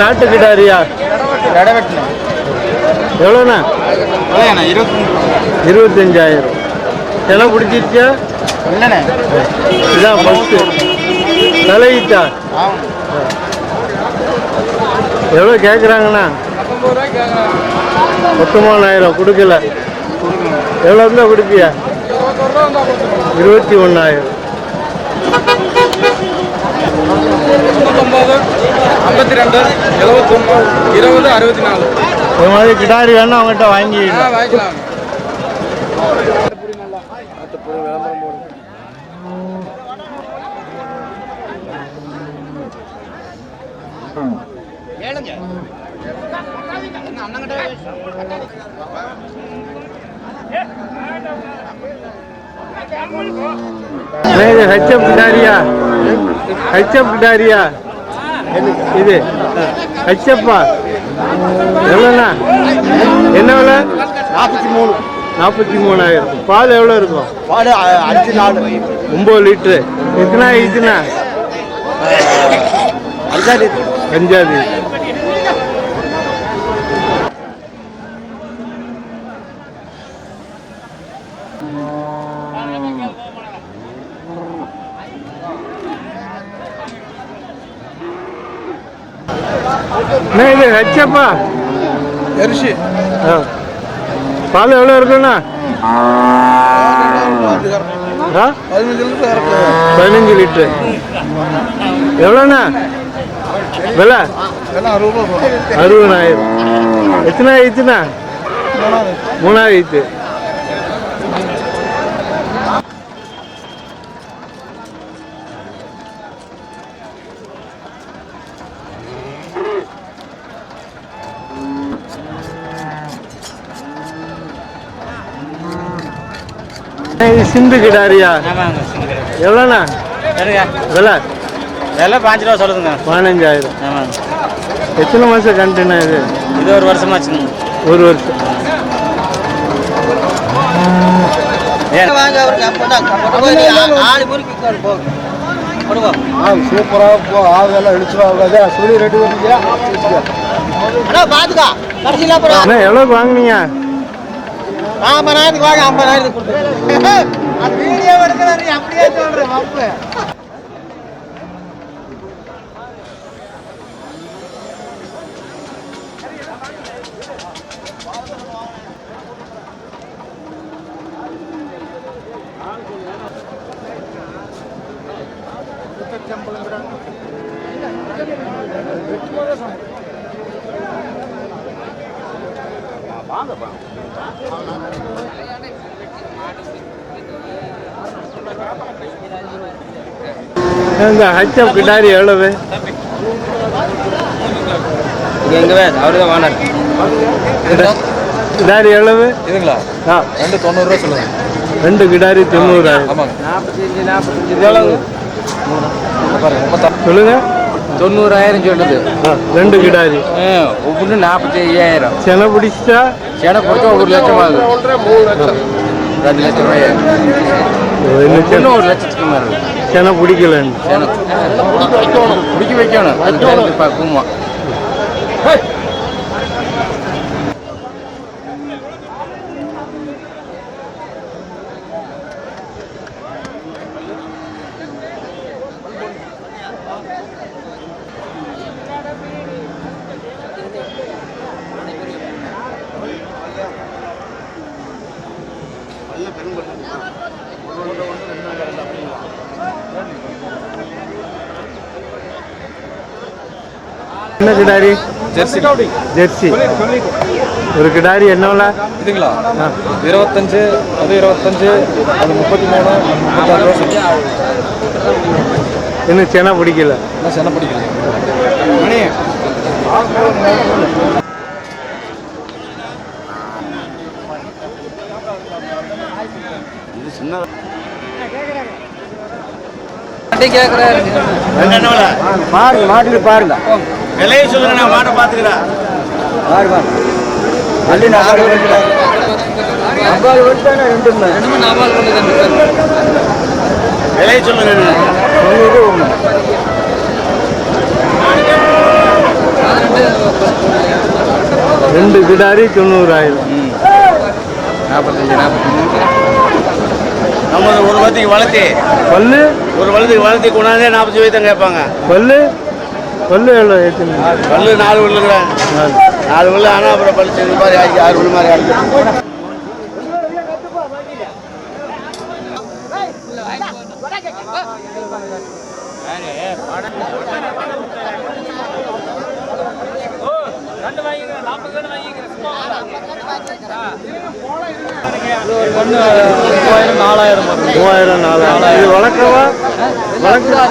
அண்ணா இது நாட்டு கிடாரியா இடவெட்டுண்ணே எவ்வளோண்ணா இருபத்தஞ்சாயிரம். என்ன பிடிச்சிருச்சா இல்லைண்ணே. இதான் ஃபஸ்ட்டு தலையிட்டா? எவ்வளோ கேட்குறாங்கண்ணா பத்தொம்பதாயிரம் கொடுக்கல. எவ்வளோ இருந்தால் கொடுப்பியா? இருபத்தி ஒன்றாயிரம் தொண்ணூத்தொம்பது ஐம்பத்தி ரெண்டு எழுபத்தொன்று இருபது அறுபத்தி நாலு இது மாதிரி கிடாரி வேணா அவங்ககிட்ட ஆ வாங்கிக்கலாம். அண்ணா, இது ஹெச்எப் கிடாரியா இது. ஹெச்எப்பா எவ்வளோண்ணா? என்ன விலை? நாற்பத்தி மூணு. நாற்பத்தி மூணாயிரம். பால் எவ்வளோ இருக்கும்? பாடு அஞ்சு நாலு. ஒம்பது லிட்ரு. எத்தனை ஆயிடுச்சுண்ணா? அஞ்சாறு அஞ்சாவது இது ஹெச்எப்பா அரிசி ஆ. பால் எவ்வளோ இருக்குண்ணா? ஆ? பதினஞ்சு லிட்டர். எவ்வளோண்ணா? விலை? அறுபதாயிரம். எத்தனை ஆயிடுச்சுண்ணா மூணாயிரத்து. இது சிந்து கிடாரியா? ஆமாங்க எவ்வளோண்ணா? விலை? விலை பாஞ்சு ரூபா சொல்லுதுங்க. பதினஞ்சாயிரம். ஆமாங்க. எத்தனை மாதம் கண்டுண்ணா இது? இது ஒரு வருஷமாச்சுங்க ஒரு வருஷம். சூப்பராக போ. ஆகெல்லாம் இழிச்சுவாங்க சொல்லி ரெண்டு அண்ணா எவ்வளோக்கு வாங்குனீங்க? ஐம்பதாயிரத்துக்கு வாங்க ஐம்பதாயிரத்துக்கு கொடுத்து அது வீடியோ எடுக்கிறாரு அப்படியே சொல்றேன் வப்பு இந்த ஹச்எப் கிட்டாரி எவ்வளவு? எங்கவே அவரு தான் கிடாரி எவ்வளவு? இதுங்களா? ஆ. ரெண்டு தொண்ணூறுரூவா சொல்லுங்க. ரெண்டு கிடாரி தொண்ணூறாயிரம் ஆமாங்க. நாற்பத்தஞ்சு நாற்பத்தஞ்சு எவ்வளவு? பாருங்க முப்பத்தா சொல்லுங்க. தொண்ணூறாயிரம் சொல்லுது. ரெண்டு கிடாரி ஒவ்வொன்று நாற்பத்தி ஐயாயிரம் செனை பிடிச்சா சேனை கொடுத்தா ஒரு லட்சம் ஆகுது ரெண்டு லட்சம் ரூபாய். இன்னும் ஒரு லட்சத்துக்கு மேலே. செனை பிடிக்கலன்னு சேனை. பிடிக்க வைக்கணும். அதுக்கு பார்க்குமா என்ன கிடாரி ஜெர்சி. ஜெர்சி. ஒரு கிடாரி என்ன விலை இதுங்களா? இருபத்தஞ்சு அது இருபத்தஞ்சு அது முப்பத்தி மூணு முப்பத்தாறு ரூபா இன்னும் செனை பிடிக்கல? என்ன சென்னை பிடிக்கல? மணி. பாருங்க மாட்டுக்கு பாருங்க. விலையை சொல்லுங்க நான் மாட்டை பார்த்துக்கிறேன் பாரு பாரு அள்ளி நாலு ஐம்பது வருஷம் ரெண்டு விலையை சொல்லுங்க தொண்ணூறு ஒன்று ரெண்டு கிடாரி தொண்ணூறாயிரம். நாற்பத்தஞ்சு நாற்பத்தஞ்சு. நம்ம ஒரு வளர்த்திக்கு வளர்த்தி பல்லு? ஒரு வளர்த்திக்கு வளர்த்தி கொண்டாந்தே நாற்பத்தி வயதான் கேட்பாங்க. பல்லு? பல்லு எவ்வளோ பல்லு நாலு பல்லுங்கிறேன் நாலு. பல்லு ஆனால் அப்புறம் பல்லு செஞ்சு மாதிரி ஆறு பல்லு மாதிரி ஆகி மூவாயிரம் நாலாயிரம். இது வளர்க்கவா வளர்க்க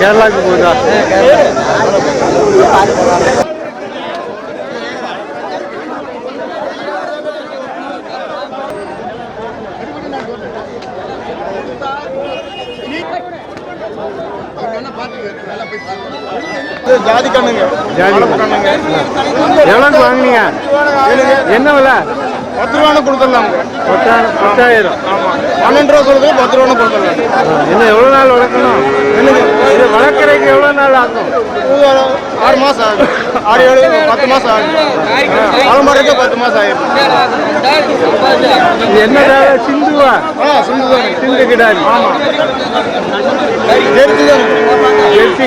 கேரளாவுக்கு போகுதா? ஜாதி கண்ணுங்க. ஜாதி கண்ணுங்க. எவ்வளோக்கு வாங்குனீங்க? என்ன விலை? பத்து ரூபான்னு கொடுத்துடலாம் பத்தாயிரம் பத்தாயிரம். ஆமாம் பன்னெண்டு ரூபா சொல்லுது பத்து ரூபான்னு கொடுத்துடலாம் இன்னும் எவ்வளோ நாள் வளர்க்கணும்? இது வளர்க்குறதுக்கு எவ்வளோ நாள் ஆகும்? ஆறு மாதம் ஆகும் ஆறு ஏழு பத்து மாதம் ஆகும் பழம்பறதுக்கு பத்து மாதம் இது என்ன ரகம்? சிந்துவா? ஆ சிந்து தானே சிந்து கிடாரி. ஆமாம் ஜெர்சி தான் ஜெர்சி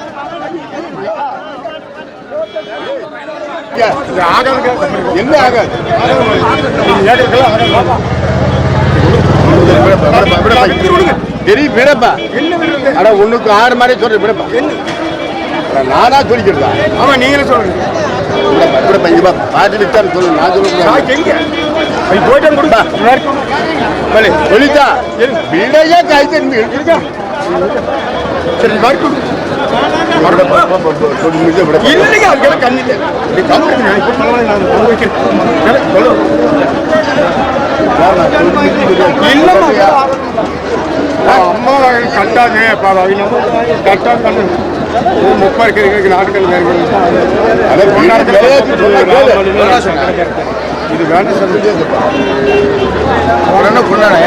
கம்மனு என்ன ஆகாது? பெரிய விடப்பா. அட ஒண்ணுக்கு ஆறு மாதிரி சொல்ற விடப்பா. நானா சொல்லிக்கிறதா? ஆமா நீங்களே சொல்லுங்க. விடப்பா இங்க பாட்டு விட்டான்னு சொல்லு நான் சொல்லுங்க எங்க? போயிட்டு கொடுப்பா. சொல்லிட்டா விடையா காய்ச்சி இருக்கா சரி மார்க்கு இல்லைங்க அதுக்கெல்லாம் சொல்லு. இல்லைம்மா. அம்மா கட்டாங்க கட்டா கண்ணு முப்பா இருக்கிற நாட்கள் இது வேண்டாம் உடனே கொண்டாடே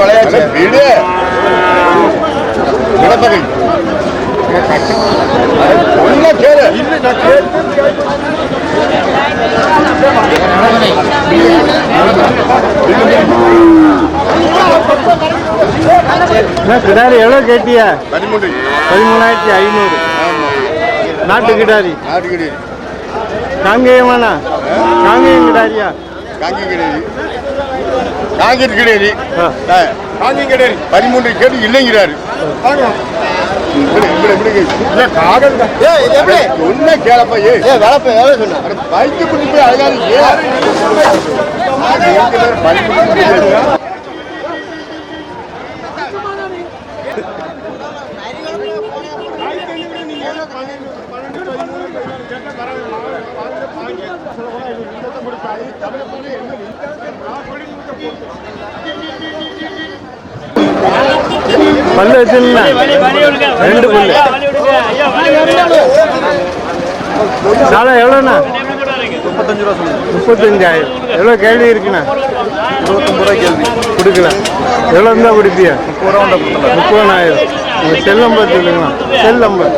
விளையாட்டு இல்லை நான் கேளு என்ன கிடாரி எவ்வளோ கேட்டியா? பதிமூன்று. பதிமூணாயிரத்தி ஐநூறு. நாட்டு கிடாரி. நாட்டுக்கடி காங்கேயமாண்ணா? காங்கேயம் கிடாரியா? காங்கி கிடையாது காங்கிரஸ் கிடையாது ஆ. காங்கி கிடையாது பதிமூன்று கேட்டு இல்லைங்கிறாரு. ஒன்ன கேளப்பா ஏ வேலைப்பா எவ்வளோ சொன்ன பைக்கு பிடிச்சி போய் அழகாது? ஏன் பல்லு ரெண்டு பல்லு சாலை எவ்வளோண்ணா? முப்பத்தஞ்சு ரூபா சொல்லுங்க. முப்பத்தஞ்சாயிரம். எவ்வளோ கேள்வி இருக்குண்ணா? இருபத்தொம்பது ரூபா கேள்வி. கொடுக்கல. எவ்வளோ இருந்தால் கொடுப்பியா? முப்பது ரூபா முப்பதாயிரம் உங்கள் செல் நம்பர் சொல்லுங்களா செல் நம்பர்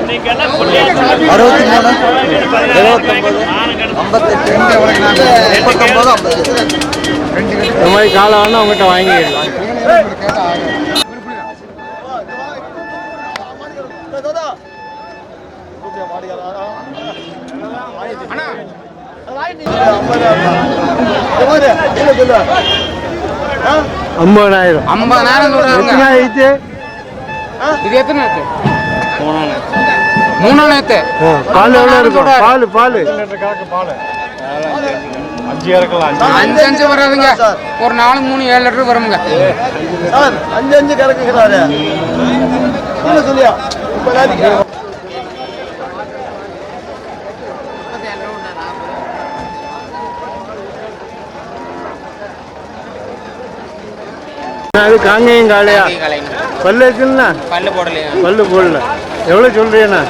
அறுபத்தி மூணு எழுபத்தொம்பது ஐம்பத்தெட்டு. முப்பத்தொம்பது ஐம்பத்தெட்டு. இந்த மாதிரி காலை வேணா உங்கள்கிட்ட வாங்கிக்கலாம். ஐம்பதாயிரம். ஐம்பதாயிரம் சொல்றாங்க ஆயிடுச்சு இது எத்தனை நேத்து பால் எவ்வளோ இருக்கும்? பால் பால். அஞ்சு அஞ்சு வராதுங்க. ஒரு நாலு மூணு ஏழு லிட்டர் வருங்க அஞ்சு அஞ்சு கறக்குறாரு சொல்லியா? அது காங்கேயம் காளையா? பல்லு இருக்குன்னா பல்லு போடலையா. பல்லு போடல. எவ்வளோ சொல்கிறீண்ணா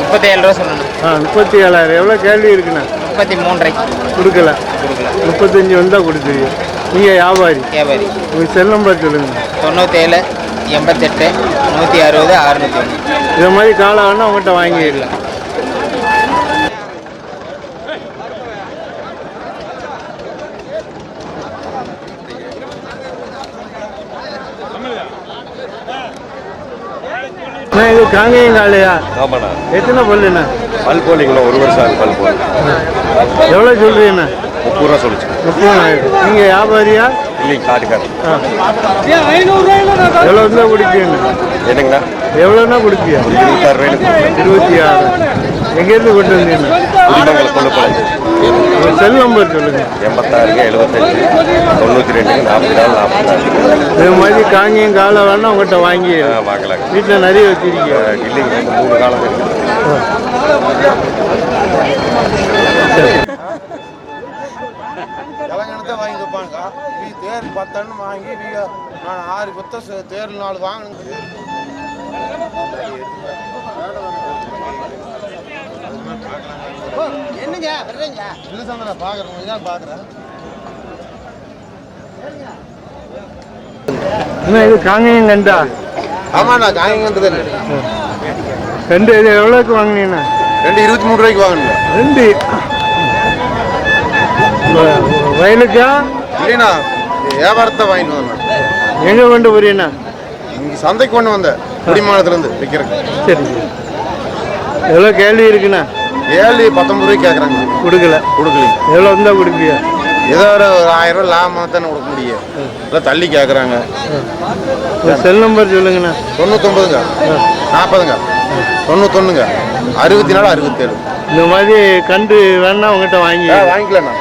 முப்பத்தி ஏழு ரூபா சொல்லணும் ஆ முப்பத்தி ஏழாயிரம் எவ்வளோ கேள்வி இருக்குண்ணா? முப்பத்தி மூன்றரைக்கு கொடுக்கல. கொடுக்கல. முப்பத்தஞ்சு வந்தால் கொடுத்துருங்க. நீங்கள் வியாபாரி. வியாபாரி. உங்கள் செல் நம்பர் சொல்லுங்கள் தொண்ணூத்தேழு எண்பத்தெட்டு நூற்றி அறுபது அறுநூற்றி ஒன்று. இதை மாதிரி காலை வேணால் உங்கள்கிட்ட வாங்கிடலாம். அண்ணா, இது காங்கேயம் காளையா ஆமாண்ணா. எத்தனை பல்லுண்ணா பல் போலிங்களா ஒரு வருஷம் ஆகுது பல் போல். எவ்வளோ சொல்கிறீங்கண்ணா முப்பது ரூபா சொல்லிச்சு. முப்பதாயிரம் நீங்கள் வியாபாரியா? இல்லைங்க காட்டுக்காரன் எவ்வளோ இருந்தால் குடிப்பீங்கண்ணா? என்னங்கண்ணா? எவ்வளோன்னா குடிப்பியா? இருபத்தாறு ரூபாய்க்கு. இருபத்தி ஆறு. எங்கேருந்து கொண்டு குடிமங்கலம் உங்கள் செல் நம்பர் சொல்லுங்கள் எண்பத்தாறுங்க எழுபத்தஞ்சு தொண்ணூற்றி ரெண்டுங்க நாற்பத்தி நாலு நாற்பத்தி நாலு. இது மாதிரி காங்கேயம் காலை வேணா உங்கள்கிட்ட வாங்கி ஆ வாங்கலாங்க. வீட்டில் நிறைய வச்சிருக்கீங்க. இல்லைங்க மூணு காலம் இருக்குது இளங்கணத்தை வாங்கி வைப்பாங்க நீ தேர் பத்தன்னு வாங்கி நீ நான் ஆறு பத்த தேர் நாலு வாங்கணும் என்னங்க வர்றீங்க இல்லை சார் நான் பார்க்குறேன் இதான் பார்க்குறேன் அண்ணா இது காங்கேயம் கண்டா? ஆமாண்ணா காயங்கன்றது கண்டு இது எவ்வளோக்கு வாங்கினீங்கண்ணா? ரெண்டு இருபத்தி மூணு ரூபாய்க்கு வாங்கணும் ரெண்டு. வயலுக்கா? இல்லைண்ணா வியாபாரத்தை வாங்கிட்டு வந்தேன். எங்கே கொண்டு போறீங்கண்ணா? இங்கே சந்தைக்கு கொண்டு வந்தேன் குடிமானத்துலேருந்து விற்கிறேன் சரி. எவ்வளோ கேள்வி இருக்குண்ணா? ஏழு பத்தொம்பது ரூபாய்க்கு கேட்குறாங்க. கொடுக்கல. கொடுக்கலீங்க. எவ்வளோ இருந்தால் கொடுப்பியா ஏதோ ஒரு ஆயிரம் ரூபாய் லாபம் தானே கொடுக்க முடியும். இல்லை தள்ளி கேட்குறாங்க. செல் நம்பர் சொல்லுங்கண்ணா. தொண்ணூத்தொம்பதுங்க. நாற்பதுங்க. தொண்ணூத்தொன்னுங்க. அறுபத்தி நாலு அறுபத்தேழு. இந்த மாதிரி கண்டு வேணா உங்கள்கிட்ட வாங்கி வாங்கிக்கலாண்ணா.